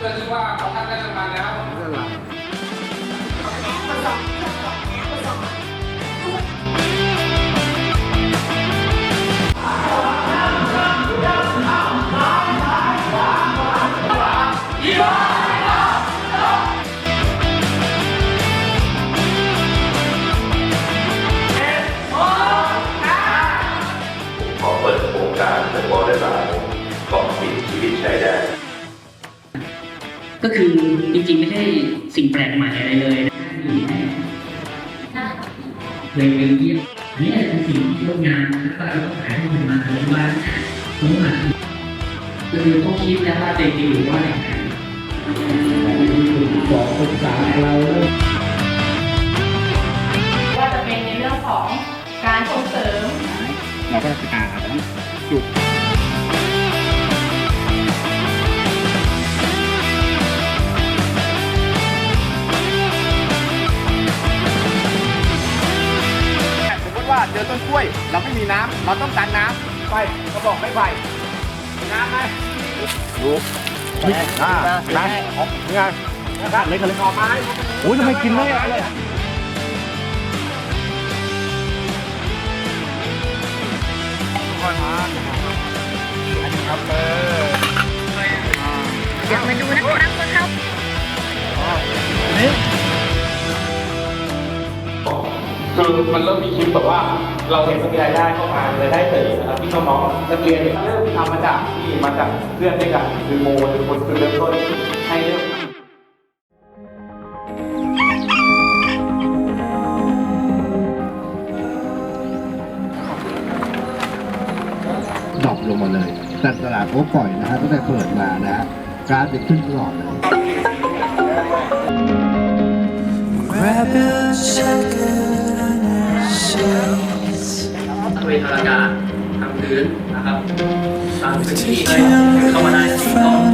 这句话，我看那是马ว่ ก็คือจริงๆไม่ใช่สิ่งแปลกใหม่อะไรเลยนะเลยไปเยี่ยมอันนี้คือสิ่งที่งดงามแล้วก็เราต้องขายให้มันมาเลยว่าสมมติคือเขาคิดแล้วว่าเด็กอยู่ว่าอย่างไรสองคนสามเราเริ่มว่าจะเป็นในเรื่องของการส่งเสริมเราก็จะอ่าต้องจุด ว่าเจอต้นกล้วย เราไม่มีน้ำเราต้องการน้ำไปกระบอกไม่ไปมีน้ำไหมดูอ่าได้ของนี่ไงนะครับเล็กเลยหน่อไม้โอ้ยทำไมกินไม่อร่อยค่อยมาอันนี้ครับเออเดี๋ยวมาดูนะครับว่าเขาคือมันเริ่มมีคลิปแบบว่า เราเห็นมันมีรายได้เข้ามารายได้เสริมนะครับที่น้องนักเรียนเนี่ยเริ่มทำมาจากที่มาจากเพื่อนด้วยกันคือโมเป็นคนคือเริ่มต้นให้เริ่มดรอปลงมาเลย แต่ตลาดเขาปล่อยนะฮะตั้งแต่เปิดมานะกราฟจะขึ้นตลอดเล อากาศทางพื้นนะครับตามพื้นที่เลยเข้ามาได้ที่ต่อ